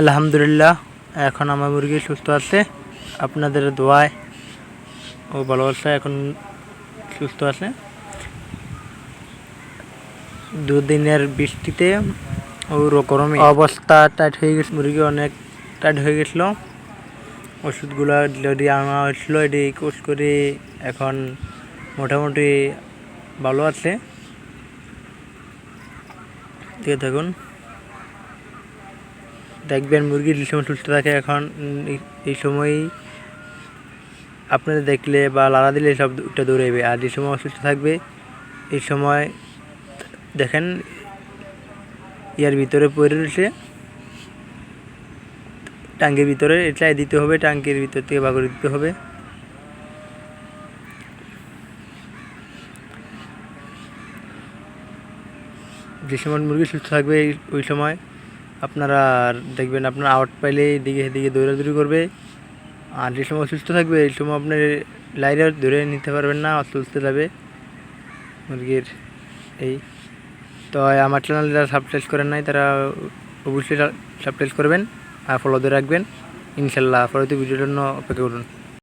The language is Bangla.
আলহামদুলিল্লাহ, এখন আমার মুরগি সুস্থ আছে। আপনাদের দোয়ায় ও ভালোবাসায় এখন সুস্থ আছে। দুদিনের বৃষ্টিতে ও গরমে অবস্থা টাইট হয়ে গেছে, মুরগি অনেক টাইট হয়ে গেছিল। ওষুধগুলো যদি আনা হয়েছিল, এটি কোর্স করে এখন মোটামুটি ভালো আছে। দিয়ে থাকুন। দেখবেন মুরগি যে সময় সুস্থ থাকে এখন এই- সময়ই আপনাদের দেখলে বা লাড়া দিলে সব উঠে দৌড়াবে আর যে সময় অসুস্থ থাকবে, এই সময় দেখেন, ইয়ার ভিতরে পড়ে রয়েছে, টাঙ্গির ভিতরে এটাই দিতে হবে টাঙ্কির ভিতর থেকে বাগর দিতে হবে। যে সময় মুরগি সুস্থ থাকবে, ওই সময় আপনারা দেখবেন আপনার আউট পাইলে এদিকে এদিকে দৌড়াদৌড়ি করবে। আর যে সময় অসুস্থ থাকবে, এই সময় আপনার লাইনে ধরে নিতে পারবেন না অসুস্থ যাবে। মুরগির এই। তো আমার চ্যানেল যারা সাবস্ক্রাইব করেন নাই, তারা অবশ্যই সাবস্ক্রাইব করবেন আর ফলো দিয়ে রাখবেন। ইনশাল্লাহ পরবর্তী ভিডিওর জন্য অপেক্ষা করুন।